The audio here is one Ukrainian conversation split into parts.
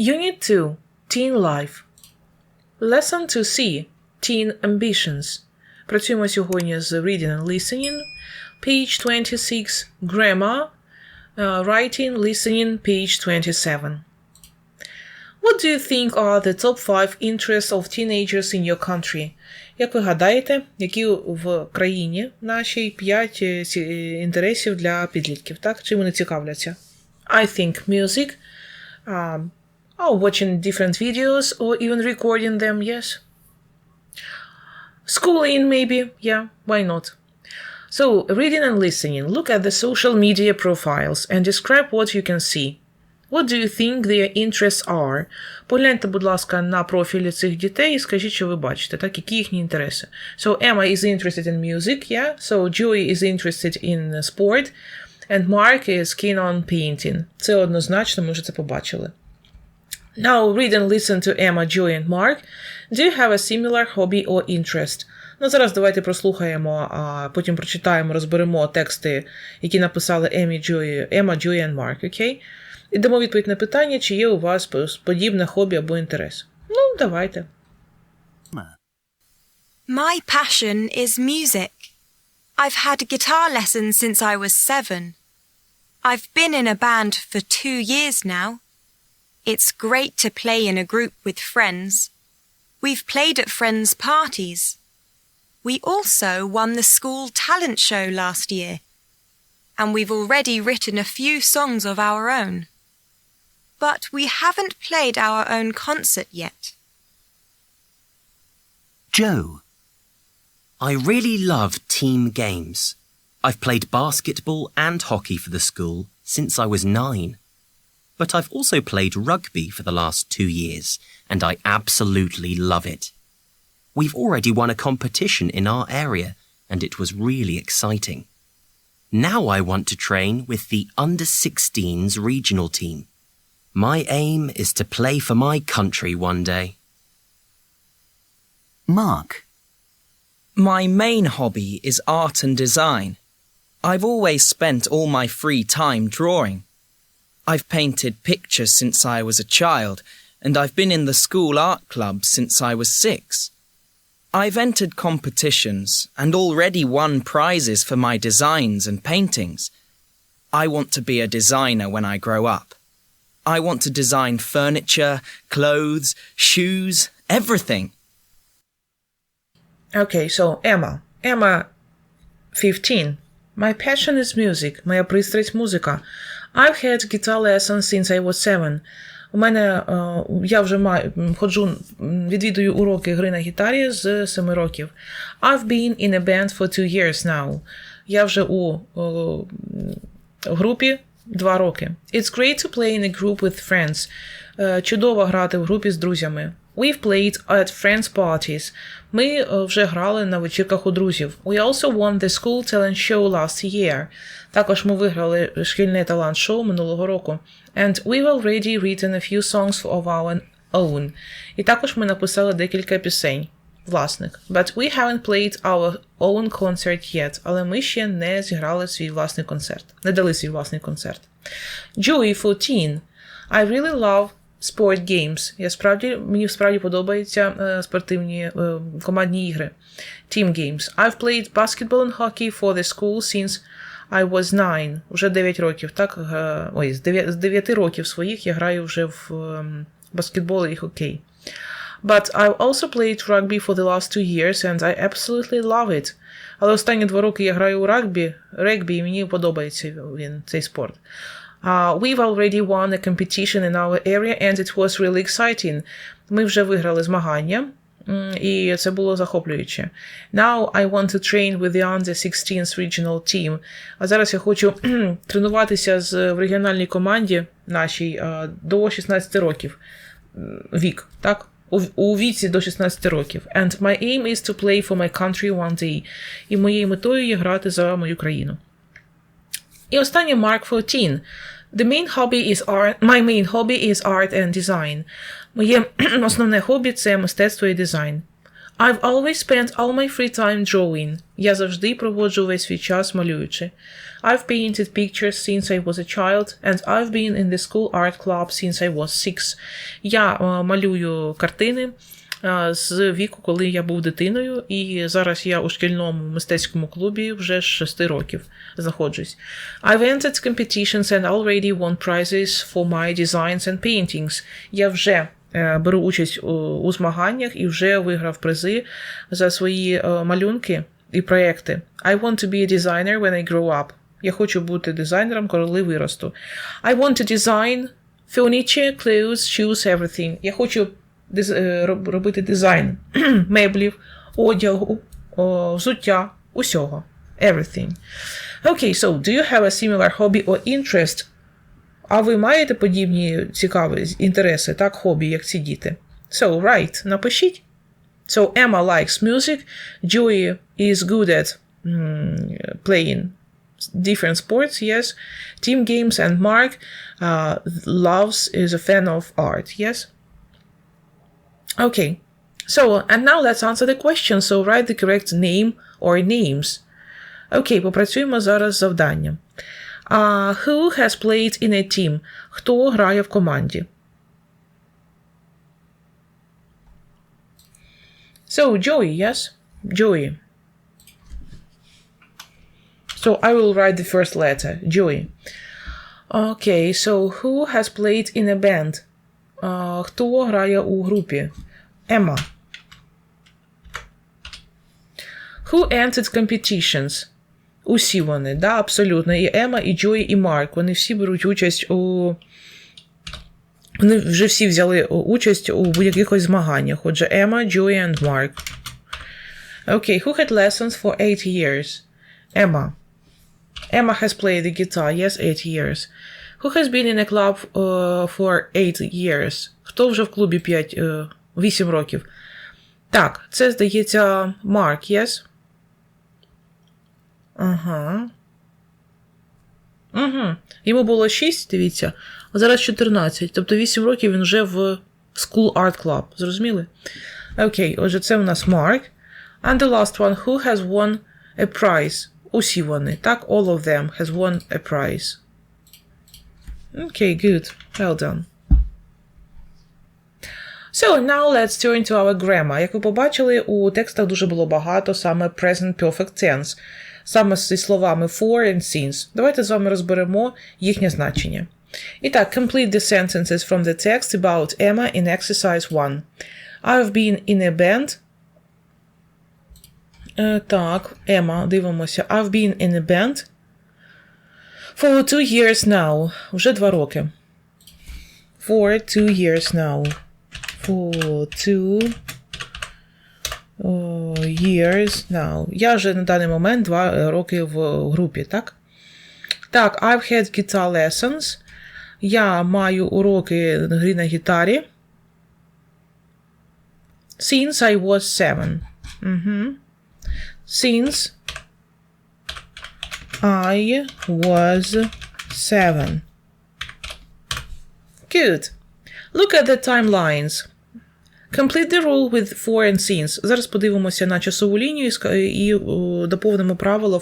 Unit 2 Teen Life Lesson 2C Teen Ambitions. Працюємо сьогодні з Reading and Listening. Page 26 Grammar. uh, writing, listening, page 27. What do you think are the top 5 interests of teenagers in your country? Як ви гадаєте, які в країні нашій 5 інтересів для підлітків, так? Чим вони цікавляться? I think music, um, or watching different videos, or even recording them, yes. Schooling, maybe, yeah, why not? So, reading and listening, look at the social media profiles and describe what you can see. What do you think their interests are? Погляньте, будь ласка, на профілі цих дітей і скажіть, що ви бачите, так, які їхні інтереси. So, Emma is interested in music, yeah? So, Joey is interested in sport, and Mark is keen on painting. Це однозначно, ми вже це побачили. Now, read and listen to Emma, Joey and Mark. Do you have a similar hobby or interest? Ну, зараз давайте прослухаємо, а потім прочитаємо, розберемо тексти, які написали Емі Джої, Ема, Джої і Марк, окей? І дамо відповідь на питання, чи є у вас подібне хобі або інтерес. Ну, давайте. My passion is music. I've had guitar lessons since I was seven. I've been in a band for two years now. It's great to play in a group with friends. We've played at friends' parties. We also won the school talent show last year. And we've already written a few songs of our own. But we haven't played our own concert yet. Joe. I really love team games. I've played basketball and hockey for the school since I was nine. But I've also played rugby for the last two years, and I absolutely love it. We've already won a competition in our area, and it was really exciting. Now I want to train with the under 16s regional team. My aim is to play for my country one day. Mark. My main hobby is art and design. I've always spent all my free time drawing. I've painted pictures since I was a child, and I've been in the school art club since I was six. I've entered competitions and already won prizes for my designs and paintings. I want to be a designer when I grow up. I want to design furniture, clothes, shoes, everything. Okay, so Emma. Emma, 15. My passion is music. Моя пристрасть музика. I've had guitar lessons since I was seven. У мене я вже маю ходжу, відвідую уроки гри на гітарі з 7 років. I've been in a band for two years now. Я вже у о, групі 2 роки. It's great to play in a group with friends. Чудово грати в групі з друзями. We've played at friends' parties. Ми вже грали на вечірках у друзів. We also won the school talent show last year. Також ми виграли шкільне талант-шоу минулого року. And we've already written a few songs of our own. І також ми написали декілька пісень власних. But we haven't played our own concert yet. Але ми ще не зіграли свій власний концерт. Не дали свій власний концерт. Joey 14. I really love Sport Games. Я справді, мені справді подобаються е, спортивні е, командні ігри. Team Games. I've played basketball and hockey for the school since I was nine. Вже 9 років. Так? Е, ой, з 9, з 9 років своїх я граю вже в е, баскетбол і хокей. But I've also played rugby for the last two years and I absolutely love it. Але останні два роки я граю у регбі, регбі, і мені подобається він, цей спорт. Uh, we've already won a competition in our area and it was really exciting. Ми вже виграли змагання, і це було захоплююче. Now I want to train with the under 16 regional team. А зараз я хочу тренуватися з в регіональній команді нашій до 16 років. Вік, так? У, віці до 16 років. And my aim is to play for my country one day. І моєю метою є грати за мою країну. І останнє Mark 14. The main hobby is art. My main hobby is art and design. Моє основне хобі це мистецтво і дизайн. I've always spent all my free time drawing. Я завжди проводжу весь свій час малюючи. I've painted pictures since I was a child, and I've been in the school art club since I was six. Я е, малюю картини е, з віку, коли я був дитиною, і зараз я у шкільному мистецькому клубі вже з 6 років знаходжусь. I've entered competitions and already won prizes for my designs and paintings. Я вже е, беру участь у, змаганнях і вже виграв призи за свої е, малюнки і проекти. I want to be a designer when I grow up. Я хочу бути дизайнером, коли виросту. I want to design furniture, clothes, shoes, everything. Я хочу робити дизайн меблів, одягу, взуття, усього. Everything. Okay, so do you have a similar hobby or interest? А ви маєте подібні цікаві інтереси, так, хобі, як ці діти? So, write, напишіть. So, Emma likes music, Joey is good at mm, playing different sports, yes. Team games, and Mark uh, loves, is a fan of art, yes. Okay, so and now let's answer the question. So write the correct name or names. Окей, попрацюємо зараз з завданням. Uh, who has played in a team? Хто грає в команді? So, Joey, yes? Joey. So I will write the first letter, Joey. Okay, so who has played in a band? Uh, хто грає у групі? Emma. Who entered competitions? Усі вони, да, абсолютно. І Ема, і Джої, і Марк. Вони всі беруть участь у. Вони вже всі взяли участь у будь-якихось змаганнях. Отже, Ема, Джої and Марк. Okay, who had lessons for eight years? Emma. Emma has played the guitar, yes, eight years. Who has been in a club uh, for eight years? Хто вже в клубі 5, uh, 8 років? Так, це здається Марк, yes? Ага. Угу. Йому було 6, дивіться, а зараз 14. Тобто 8 років він вже в School Art Club. Зрозуміли? Окей, отже, це у нас Mark. And the last one, who has won a prize? Усі вони, так? All of them has won a prize. Okay, good. Well done. So now let's turn to our grammar. Як ви побачили, у текстах дуже було багато саме present perfect tense, саме зі словами for and since. Давайте з вами розберемо їхнє значення. І так, complete the sentences from the text about Emma in exercise 1. I've been in a band. Е, так, Emma, дивимося. I've been in a band for two years now. Вже два роки. For two years now. For two uh, years now. Я вже на даний момент два роки в групі, так? Так, I've had guitar lessons. Я маю уроки гри на гітарі. Since I was seven. Угу. Since I was seven. Good. Look at the timelines. Complete the rule with for and since. Зараз подивимося на часову лінію і о, доповнимо правило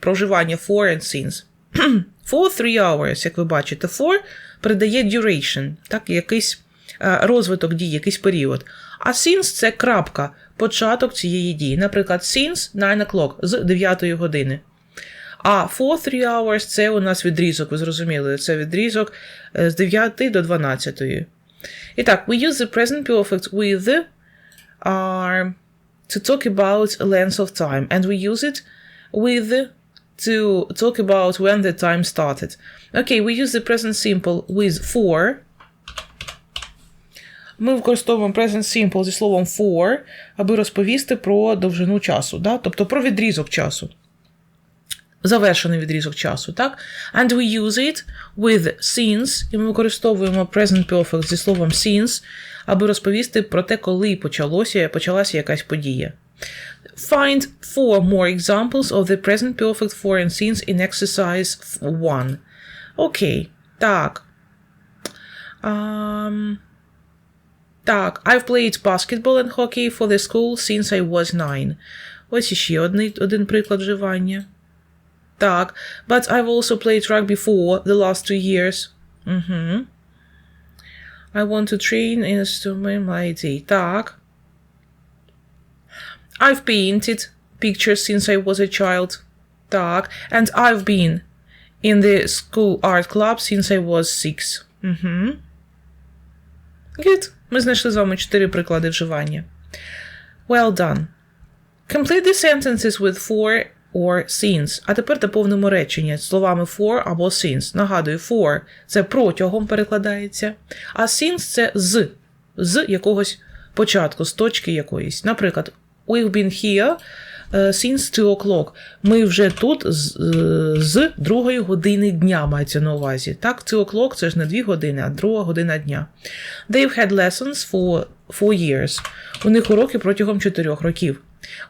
проживання for and since. For three hours, як ви бачите, for передає duration, так, якийсь е, розвиток дії, якийсь період. А since це крапка, початок цієї дії. Наприклад, since 9 o'clock з 9 години. А for three hours це у нас відрізок, ви зрозуміли, це відрізок е, з 9 до 12. І так, we use the present perfect with uh, to talk about length of time, and we use it with to talk about when the time started. Okay, we use the present simple with for. Ми використовуємо present simple зі словом for, аби розповісти про довжину часу, да? тобто про відрізок часу. Завершений відрізок часу, так? And we use it with since, і ми використовуємо present perfect зі словом since, аби розповісти про те, коли почалося, почалася якась подія. Find four more examples of the present perfect for and since in exercise 1. Окей, так. Um, Так, I've played basketball and hockey for the school since I was nine. Ось іще один, один приклад вживання. Так, but I've also played rugby for the last two years. Угу. I want to train instrument ID. Так. I've painted pictures since I was a child. Так. And I've been in the school art club since I was six. Угу. Good. Ми знайшли з вами чотири приклади вживання. Well done. Complete the sentences with for or since. А тепер доповнимо речення словами for або since. Нагадую, for це протягом перекладається, а since це з, з якогось початку, з точки якоїсь. Наприклад, we've been here е, since 2 o'clock. Ми вже тут з, е, з другої години дня мається на увазі. Так, 2 o'clock це ж не 2 години, а друга година дня. They've had lessons for four years. У них уроки протягом 4 років.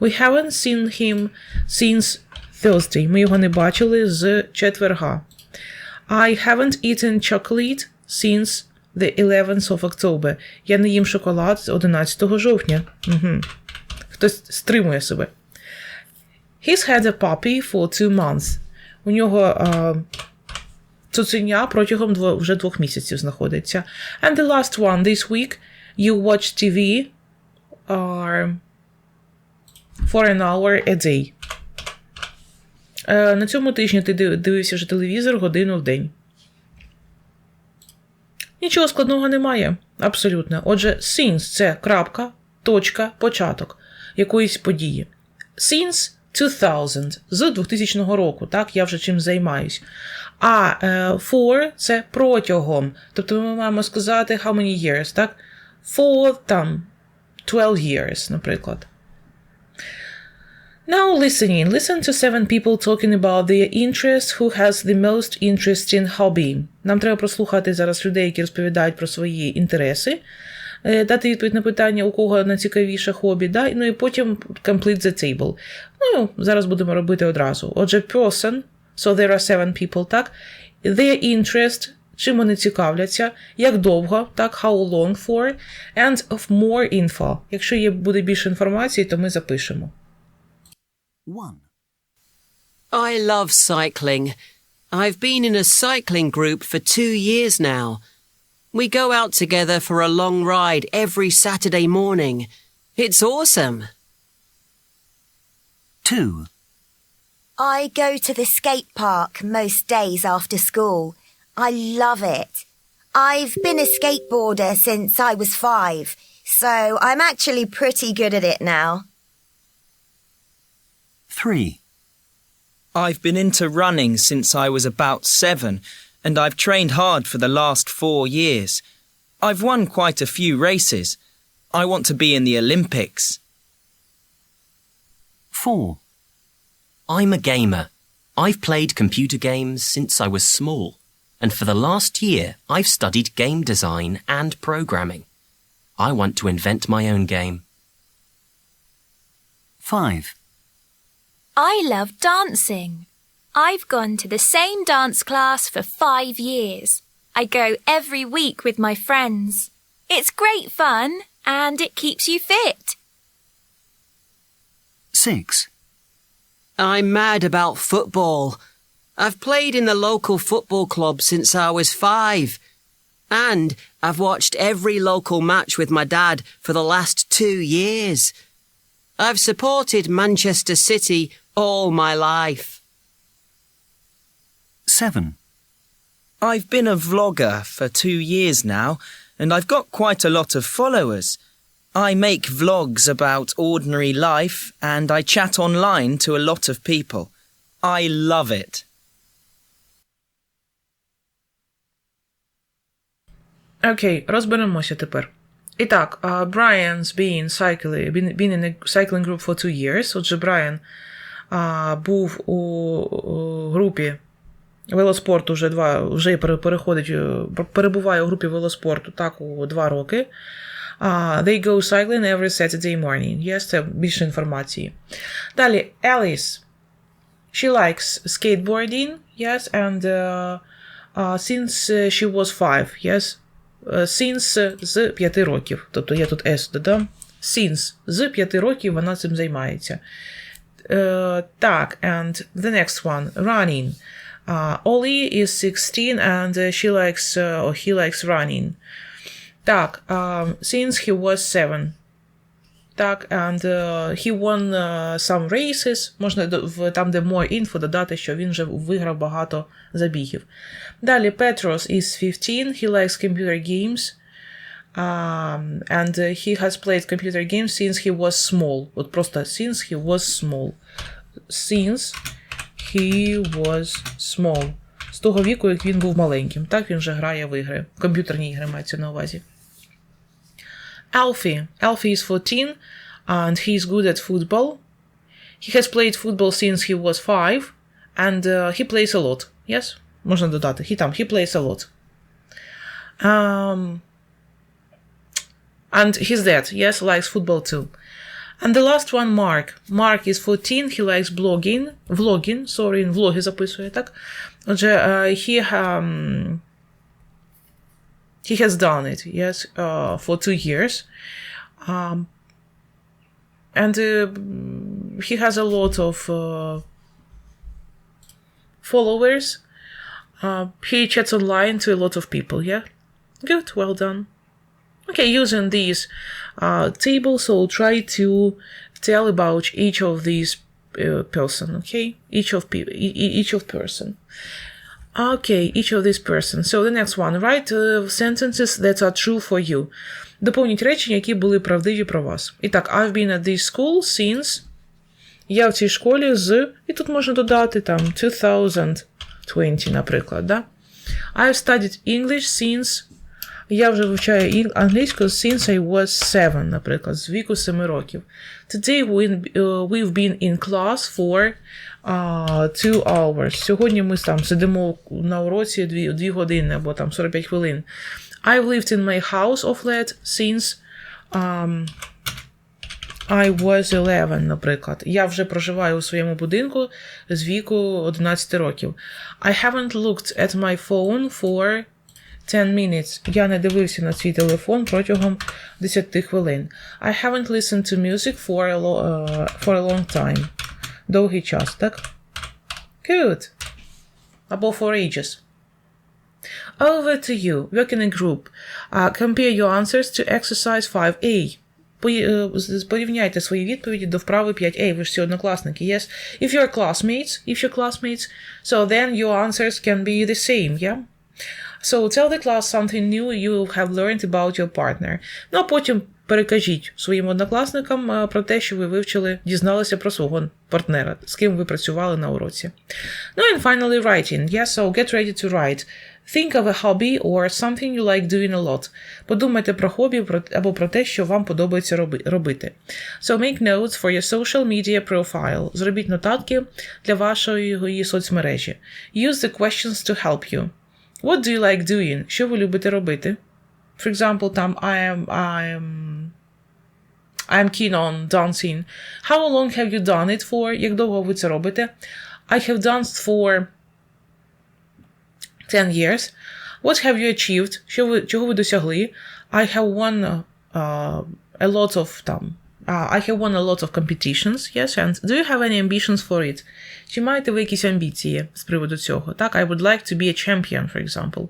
We haven't seen him since Thursday. Ми його не бачили з четверга. I haven't eaten chocolate since the 11th of October. Я не їм шоколад з 11 жовтня. Угу. Хтось стримує себе. He's had a puppy for two months. У нього а, цуценя протягом дво, вже двох місяців знаходиться. And the last one this week you watch TV are for an hour a day. Е, на цьому тижні ти див- дивився вже телевізор годину в день. Нічого складного немає. Абсолютно. Отже, since це крапка, точка, початок якоїсь події. Since 2000, з 2000 року, так, я вже чим займаюсь. А е, for це протягом. Тобто ми маємо сказати how many years, так? For там 12 years, наприклад. Now listening. Listen to seven people talking about their interests who has the most interesting hobby. Нам треба прослухати зараз людей, які розповідають про свої інтереси, е, дати відповідь на питання, у кого найцікавіше хобі, да? ну і потім complete the table. Ну, зараз будемо робити одразу. Отже, person, so there are seven people, так? Their interest, чим вони цікавляться, як довго, так, how long for, and of more info. Якщо є буде більше інформації, то ми запишемо. 1. I love cycling. I've been in a cycling group for two years now. We go out together for a long ride every Saturday morning. It's awesome. 2. I go to the skate park most days after school. I love it. I've been a skateboarder since I was five, so I'm actually pretty good at it now. 3. I've been into running since I was about seven, and I've trained hard for the last four years. I've won quite a few races. I want to be in the Olympics. 4. I'm a gamer. I've played computer games since I was small, and for the last year I've studied game design and programming. I want to invent my own game. 5. I love dancing. I've gone to the same dance class for five years. I go every week with my friends. It's great fun and it keeps you fit. 6. I'm mad about football. I've played in the local football club since I was five. And I've watched every local match with my dad for the last two years. I've supported Manchester City all my life. 7. I've been a vlogger for two years now, and I've got quite a lot of followers. I make vlogs about ordinary life, and I chat online to a lot of people. I love it. Окей, розберемося тепер. І так, uh, Brian's been cycling, been, been in a cycling group for two years. Отже, Брайан uh, був у, групі велоспорту вже два, вже переходить, е, перебуває у групі велоспорту так у два роки. Uh, they go cycling every Saturday morning. Yes, це більше інформації. Далі, Alice. She likes skateboarding, yes, and uh, uh, since uh, she was five, yes. е, since з 5 років. Тобто я тут S додам. Since з 5 років вона цим займається. Е, так, and the next one, running. Uh, Ollie is 16 and uh, she likes uh, or he likes running. Так, um, since he was 7. Так, and uh, he won uh, some races. Можна до- в, там, де more info, додати, що він вже виграв багато забігів. Далі, Petros is 15. He likes computer games. Um, and uh, he has played computer games since he was small. От просто since he was small. Since he was small. З того віку, як він був маленьким. Так він вже грає в ігри. Комп'ютерні ігри мається на увазі. Alfie. Alfie is 14 and he's good at football. He has played football since he was 5 and uh, he plays a lot. Yes? Можна додати. He там, he plays a lot. Um, and his dad, yes, likes football too. And the last one, Mark. Mark is 14, he likes blogging. Vlogging, sorry, він влоги записує, так? Отже, uh, he, um, he has done it, yes, uh, for two years. Um, and uh, he has a lot of uh, followers. Uh, he chats online to a lot of people, yeah? Good, well done. Okay, using these uh, tables, so try to tell about each of these uh, person, okay? Each of people, each of person. Okay, each of these person. So the next one, write uh, sentences that are true for you. Доповніть речення, які були правдиві про вас. І так, I've been at this school since. Я в цій школі з. І тут можна додати там 2020, наприклад, да? I've studied English since. Я вже вивчаю англійську since I was seven, наприклад, з віку 7 років. Today uh, we've been in class for uh, two hours. Сьогодні ми там сидимо на уроці 2, 2 години або там 45 хвилин. I've lived in my house of flat since um, I was 11, наприклад. Я вже проживаю у своєму будинку з віку 11 років. I haven't looked at my phone for 10 minutes. Я не дивився на свій телефон протягом 10 хвилин. I haven't listened to music for a, lo- uh, for a long time. Довгий час, так? Good. Або for ages. Over to you. Work in a group. Uh, compare your answers to exercise 5A. Пої- е, з- Порівняйте свої відповіді до вправи 5A. Ви ж всі однокласники. Yes. If you're classmates, if you're classmates, so then your answers can be the same, yeah? So tell the class something new you have learned about your partner. Ну а потім перекажіть своїм однокласникам е, про те, що ви вивчили, дізналися про свого партнера, з ким ви працювали на уроці. Ну and finally writing. Yeah, so get ready to write. Think of a hobby or something you like doing a lot. Подумайте про хобі або про те, що вам подобається робити. So make notes for your social media profile. Зробіть нотатки для вашої соцмережі. Use the questions to help you. What do you like doing? Що ви любите робити? For example, там I am I am I'm keen on dancing. How long have you done it for? Як довго ви це робите? I have danced for 10 years. What have you achieved? Що ви, чого ви досягли? I have won uh, a lot of там. Uh, I have won a lot of competitions, yes, and do you have any ambitions for it? Чи маєте ви якісь амбіції з приводу цього? Так, I would like to be a champion, for example.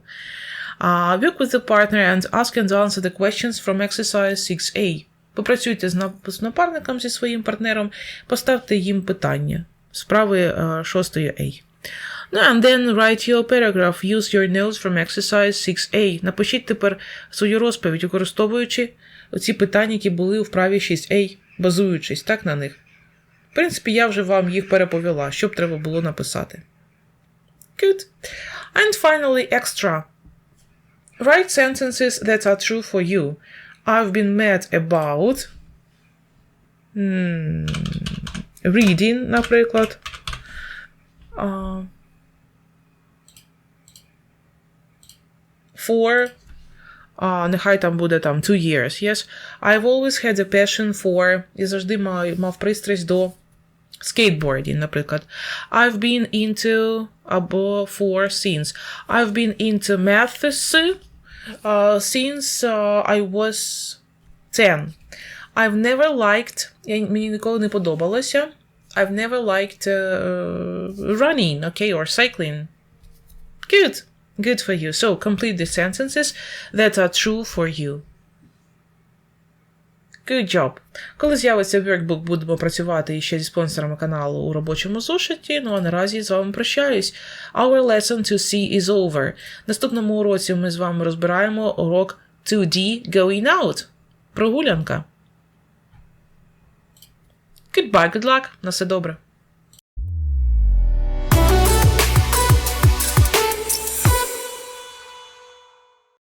Uh, work with the partner and ask and answer the questions from exercise 6A. Попрацюйте з напарником зі своїм партнером, поставте їм питання. Справи е, 6A. Ну, and then write your paragraph. Use your notes from exercise 6A. Напишіть тепер свою розповідь, використовуючи ці питання, які були у вправі 6A, базуючись так на них. В принципі, я вже вам їх переповіла, що б треба було написати. Good. And finally, extra. Write sentences that are true for you. I've been mad about. Hmm, reading, наприклад. For. Uh, нехай там буде там two years, yes. I've always had a passion for. Я завжди мав, мав пристрасть до skateboarding, наприклад. I've been into або for since. I've been into maths uh, since uh, I was 10. I've never liked, я, мені ніколи не подобалося. I've never liked uh, running, okay, or cycling. Good. Good for you. So complete the sentences that are true for you. Good job. Коли з'явиться workbook, будемо працювати ще зі спонсорами каналу у робочому зошиті. Ну а наразі з вами прощаюсь. Our lesson 2C is over. Наступному уроці ми з вами розбираємо урок 2D Going Out. Прогулянка. Goodbye, good luck. На все добре.